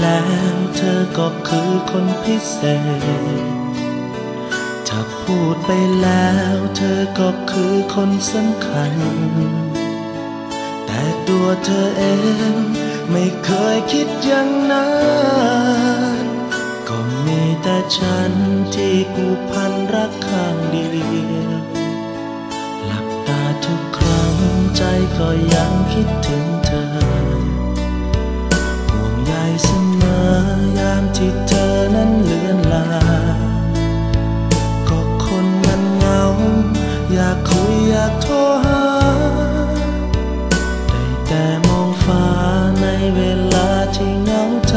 แล้วเธอก็คนพิเศษ ถ้าพูดไปแล้วเธอก็คือคนสำคัญ แต่ตัวเธอเองไม่เคยคิดอย่างนั้นก็มีแต่ฉันที่ผูกพันรักข้างเดียวหลับตาทุกครั้งใจก็ยังคิดถึงเธอ ใจ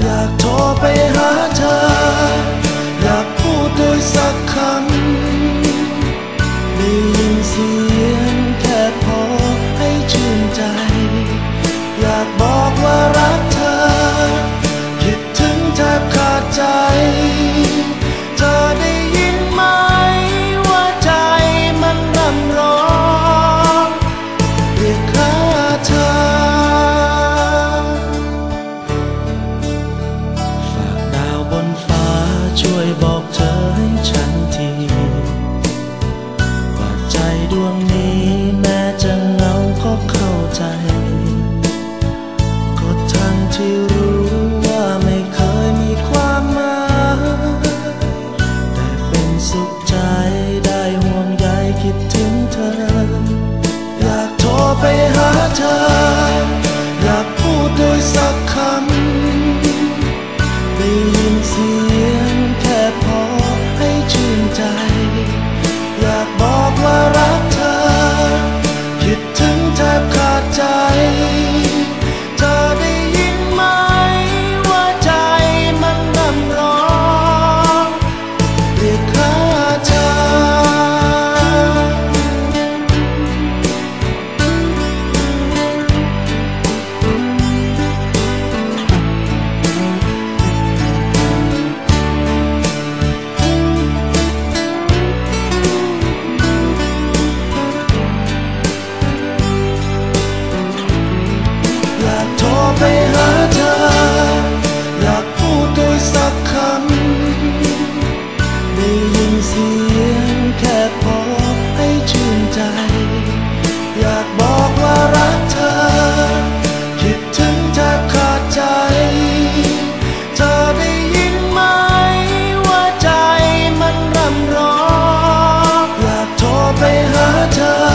อยากโทรไปหาเธอ doctor time.